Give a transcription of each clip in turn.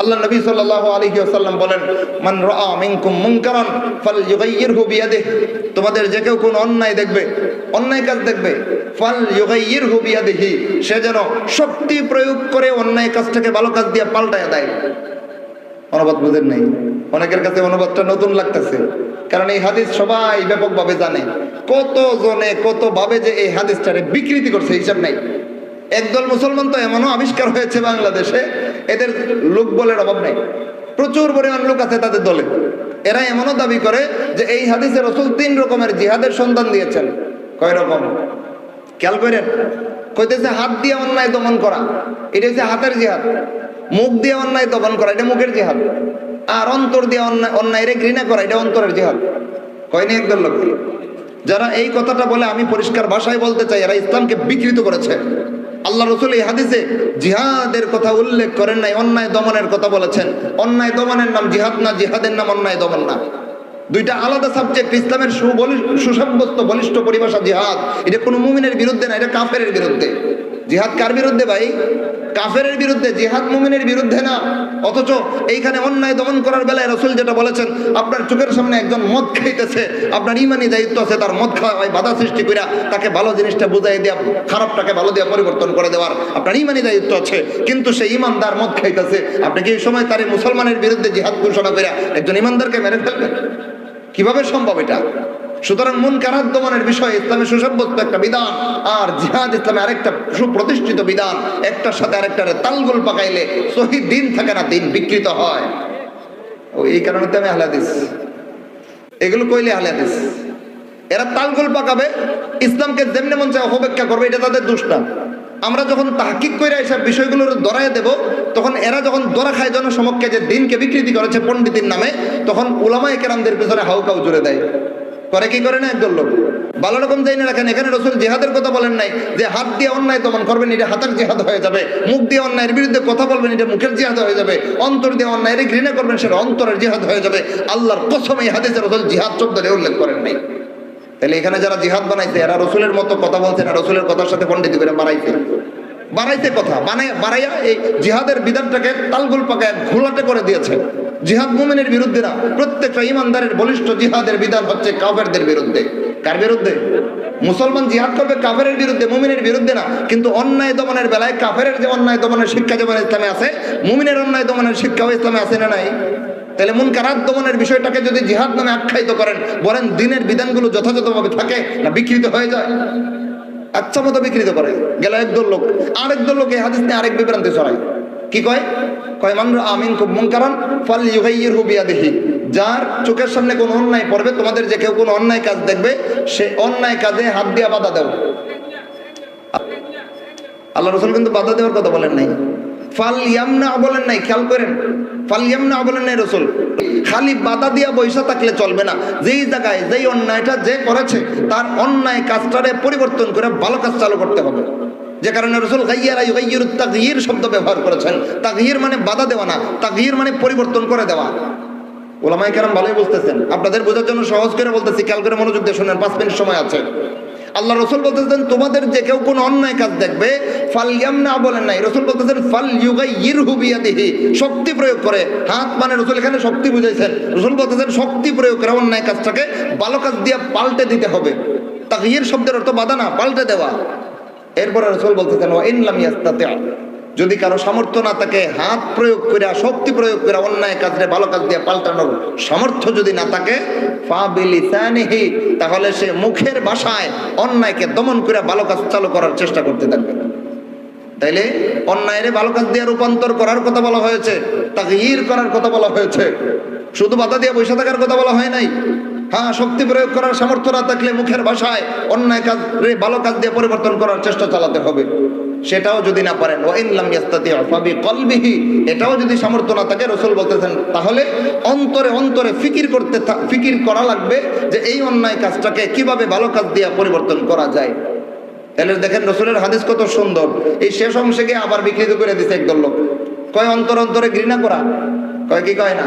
আল্লাহ নবী সাল্লাল্লাহু আলাইহি ওয়াসাল্লাম বলেন, মান রাআ মিনকুম মুনকারান ফালইউগাইয়িরহু বিয়াদিহি। তোমাদের যে কেউ কোন অন্যায় দেখবে, অন্যায় কাজ দেখবে ফালইউগাইয়িরহু বিয়াদিহি। সে যেন শক্তি প্রয়োগ করে অন্যায় কাজটাকে ভালো কাজ দিয়ে পাল্টায় দেয়। অনুবাদ বুঝেন নাই? অনেকের কাছে অনুবাদটা নতুন লাগতেছে, কারণ এই হাদিস সবাই ব্যাপকভাবে জানে। কত জনে কত ভাবে যে এই হাদিসটারে বিকৃতি করছে হিসাব নাই। একদল মুসলমান তো এমনও আবিষ্কার হয়েছে বাংলাদেশে, এদের লোক বলের অভাব নাই। প্রচুর পরিমাণ লোক আছে তাদের দলে। এরা এমনও দাবি করে যে এই হাদিসে রসুল তিন রকমের জিহাদের সন্ধান দিয়েছেন। কয় রকম? খেয়াল করেন, কইতেছে হাত দিয়ে অন্যায় দমন করা। এটা হচ্ছে হাতের জিহাদ। মুখ দিয়ে অন্যায় দমন করা, এটা মুখের জিহাদ। আর অন্তর দিয়ে অন্যায় অন্যায়রে ঘৃণা করা, এটা অন্তরের জিহাদ। কয়নি একদল লোক? যারা এই কথাটা বলে, আমি পরিষ্কার ভাষায় বলতে চাই, এরা ইসলামকে বিকৃত করেছে। আল্লাহ রসুল এই হাদিসে জিহাদের কথা উল্লেখ করেন নাই, অন্যায় দমনের কথা বলেছেন। অন্যায় দমনের নাম জিহাদ না, জিহাদের নাম অন্যায় দমন না। দুইটা আলাদা সাবজেক্ট ইসলামের সুবলি- সুসাব্যস্ত, বলিষ্ঠ পরিভাষা জিহাদ। এটা কোনো মুমিনের বিরুদ্ধে না, এটা কাফের বিরুদ্ধে। জিহাদ কার বিরুদ্ধে ভাই? কাফের বিরুদ্ধে, জিহাদ মুমিনের বিরুদ্ধে না? অথচ এইখানে অন্যায় দমন করার বেলায় রসুল যেটা বলেছেন, আপনার চোখের সামনে একজন মদ খাইতেছে, আপনার ইমানি দায়িত্ব আছে তার মদ খাওয়ায় বাধা সৃষ্টি করিয়া তাকে ভালো জিনিসটা বুঝাই দেওয়া খারাপটাকে ভালো দেওয়া পরিবর্তন করে দেওয়ার আপনার ইমানি দায়িত্ব আছে। কিন্তু সেই ইমানদার মদ খাইতেছে, আপনি কি এই সময় তার মুসলমানের বিরুদ্ধে জিহাদ ঘোষণা করিয়া একজন ইমানদারকে মেরে ফেলবেন? কীভাবে সম্ভব এটা? সুতরাং মন কারাত দমনের বিষয়ে ইসলামের সুসাব্যস্ত একটা বিধান, আর জিহাদ ইসলামে আরেকটা সুপ্রতিষ্ঠিত বিধান, একটার সাথে আরেকটার তালগোল পাকাইলে শহীদ দিন থাকে না, দিন বিকৃত হয়। ও, এই কারণে তো আমি আহলাদিস এগুলো কইলে আহলাদিস এরা তালগোল পাকাবে, ইসলামকে যেমনি মন চায় অপব্যাখ্যা করবে, এটা তাদের দোষ না। আমরা যখন তাহকিক করে এসব বিষয়গুলোর দরায় দেব, তখন এরা যখন দরা খায় জনসমক্ষে যে দিনকে বিকৃতি করেছে পণ্ডিতের নামে, তখন উলামায়ে কেরামদের পিছনে হাউকাউ জুড়ে দেয়। করে কি করে না একদল লোক? ভালো রকম যাই না রাখেন এখানে রসুল জেহাদের কথা বলেন নাই, যে হাত দিয়ে অন্যায় দমন করবেন, এটা হাতের জেহাদ হয়ে যাবে। মুখ দিয়ে অন্যায়ের বিরুদ্ধে কথা বলবেন, এটা মুখের জেহাদ হয়ে যাবে। অন্তর দিয়ে অন্যায়ের ঘৃণা করবেন, সেটা অন্তরের জেহাদ হয়ে যাবে। আল্লাহর কসম এই হাদিসে রসুল জিহাদ শব্দে উল্লেখ করেন নাই। তাহলে এখানে যারা জিহাদ বানাইছে, এরা রসুলের মতো কথা বলছে না, রসুলের কথার সাথে পণ্ডিত করে বাড়াইছে। বাড়াইতে কথা বানাই বাড়াইয়া এই জিহাদের বিধানটাকে তালগুল পাকায় ঘোলাটে করে দিয়েছে। জিহাদ মুমিনের বিরুদ্ধে না প্রত্যেকটা ইমানদারের বলিষ্ঠ জিহাদের বিধান হচ্ছে কাফেরদের বিরুদ্ধে। কার বিরুদ্ধে? মুসলমান জিহাদ করবে কাফেরের বিরুদ্ধে, মুমিনের বিরুদ্ধে না। কিন্তু অন্যায় দমনের বেলায় কাফেরের যে অন্যায় দমনের শিক্ষা যেমন ইসলামে আছে, মুমিনের অন্যায় দমনের শিক্ষাও ইসলামে আছে না নাই? তাহলে মন কারাত দমনের বিষয়টাকে যদি জিহাদ নামে আখ্যায়িত করেন, বলেন দিনের বিধানগুলো যথাযথভাবে থাকে না বিকৃত হয়ে যায়? আচ্ছা মতো বিকৃত করে। গেল একদল লোক। আরেক দল লোক এই হাদিস নিয়ে আরেক বিভ্রান্তি ছড়ায়। কি কয়? আমিন খুব ফাল যার চোখের সামনে কোনো অন্যায় পড়বে, তোমাদের যে কেউ কোনো অন্যায় কাজ দেখবে, সে অন্যায় কাজে হাত দিয়া বাধা দাও। আল্লাহ রসুল কিন্তু বাধা দেওয়ার কথা বলেন নাই। ফাল বলেন খেয়াল করেন। ফাল বলেন রসুল। খালি বাধা দিয়া বৈশা থাকলে চলবে না। যেই জায়গায় যেই অন্যায়টা যে করেছে, তার অন্যায় কাজটারে পরিবর্তন করে ভালো কাজ চালু করতে হবে। যে কারণে রসুল গাইয়ারা তাগহির শব্দ ব্যবহার করেছেন। তাগহির মানে বাধা দেওয়া না, তাগহির মানে পরিবর্তন করে দেওয়া। ওলামাই কারাম ভালোই বলতেছেন। আপনাদের বোঝার জন্য সহজ করে বলতেছি, খেয়াল করে মনোযোগ দিয়ে শোনেন, পাঁচ মিনিট সময় আছে। আল্লাহ রসুল বলতেছেন, তোমাদের যে কেউ কোনো অন্যায় কাজ দেখবে ফাল ইয়ামনা বলেন নাই। রসুল বলতেছেন ফাল ইউগাই ইরহু বিয়াদিহি শক্তি প্রয়োগ করে। হাত মানে রসুল এখানে শক্তি বুঝাইছেন। রসুল বলতেছেন, শক্তি প্রয়োগ করে অন্যায় কাজটাকে ভালো কাজ দিয়ে পাল্টে দিতে হবে। তাগহির শব্দের অর্থ বাধা না, পাল্টে দেওয়া। এরপরে রসুল বলতেছেন ও ইনলাম ইয়াস্তাতে। যদি কারও সামর্থ্য না থাকে, হাত প্রয়োগ করে শক্তি প্রয়োগ করে অন্যায় কাজে ভালো কাজ দিয়ে পাল্টানোর সামর্থ্য যদি না থাকে, ফাবিলিসানিহি, তাহলে সে মুখের ভাষায় অন্যায়কে দমন করে ভালো কাজ চালু করার চেষ্টা করতে থাকবে। তাইলে অন্যায়ের ভালো কাজ দিয়ে রূপান্তর করার কথা বলা হয়েছে তাকে ইর করার কথা বলা হয়েছে। শুধু বাধা দিয়ে বসে থাকার কথা বলা হয় নাই। হ্যাঁ শক্তি প্রয়োগ করার সামর্থ্য না থাকলে মুখের ভাষায় অন্যায় কাজ ভালো কাজ দিয়ে পরিবর্তন করার চেষ্টা চালাতে হবে। সেটাও যদি না পারেন ও ইনলাম ইয়াস্তাতি ফাবি কলবিহি এটাও যদি সামর্থ্য না থাকে, রসুল বলতেছেন, তাহলে অন্তরে অন্তরে ফিকির করতে ফিকির করা লাগবে যে এই অন্যায় কাজটাকে কীভাবে ভালো কাজ দিয়ে পরিবর্তন করা যায়। তাহলে দেখেন রসুলের হাদিস কত সুন্দর। এই শেষ অংশে গিয়ে আবার বিকৃত করে দিছে একদল লোক। কয়, অন্তর অন্তরে ঘৃণা করা? কয়, কি কয় না?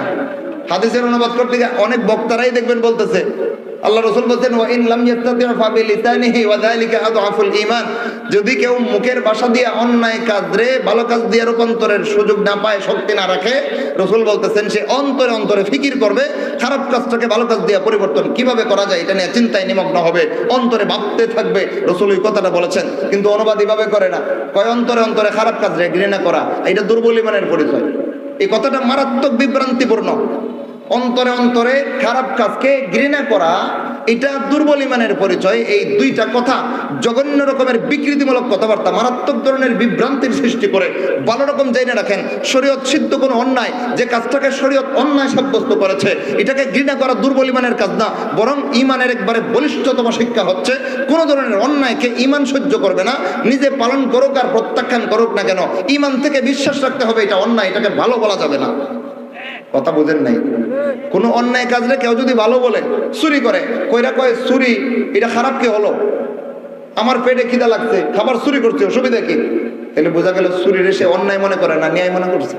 হাদিসের অনুবাদ করতে গিয়ে অনেক বক্তারাই দেখবেন বলতেছে, আল্লাহ রসুল বলছেন, ওয়া ইন লাম ইয়াস্তাতি ফা যদি কেউ মুখের ভাষা দিয়ে অন্যায় কাজ রে ভালো কাজ দিয়ে রূপান্তরের সুযোগ না পায়, শক্তি না রাখে, রসুল বলতেছেন, সে অন্তরে অন্তরে ফিকির করবে, খারাপ কাজটাকে ভালো কাজ দিয়ে পরিবর্তন কীভাবে করা যায় এটা নিয়ে চিন্তায় নিমগ্ন হবে, অন্তরে ভাবতে থাকবে, রসুল ওই কথাটা বলেছেন। কিন্তু অনুবাদ এভাবে করে না, কয় অন্তরে অন্তরে খারাপ কাজ রে ঘৃণা করা, এটা দুর্বল ইমানের পরিচয়। এই কথাটা মারাত্মক বিভ্রান্তিপূর্ণ। অন্তরে অন্তরে খারাপ কাজকে ঘৃণা করা, এটা দুর্বল ইমানের পরিচয়, এই দুইটা কথা জঘন্য রকমের বিকৃতিমূলক কথাবার্তা, মারাত্মক ধরনের বিভ্রান্তির সৃষ্টি করে, ভালো রকম জেনে রাখেন, শরীয়ত সিদ্ধ কোনো অন্যায়, যে কাজটাকে শরীয়ত অন্যায় সাব্যস্ত করেছে, এটাকে ঘৃণা করা দুর্বল ইমানের কাজ না, বরং ইমানের একবারে বলিষ্ঠতম শিক্ষা হচ্ছে, কোনো ধরনের অন্যায়কে ইমান সহ্য করবে না, নিজে পালন করুক আর প্রত্যাখ্যান করুক না কেন, ইমান থেকে বিশ্বাস রাখতে হবে, এটা অন্যায়, এটাকে ভালো বলা যাবে না। কথা বোঝেন নাই। কোনো অন্যায় কাজরে কেউ যদি ভালো বলে, চুরি করে, কইরা কয়, চুরি, এটা খারাপ কে হলো? আমার পেটে খিদা লাগছে, খাবার চুরি করছে, অসুবিধা কি? তাহলে বোঝা গেল চুরির সে অন্যায় মনে করে না, ন্যায় মনে করছে।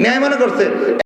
ন্যায় মনে করছে।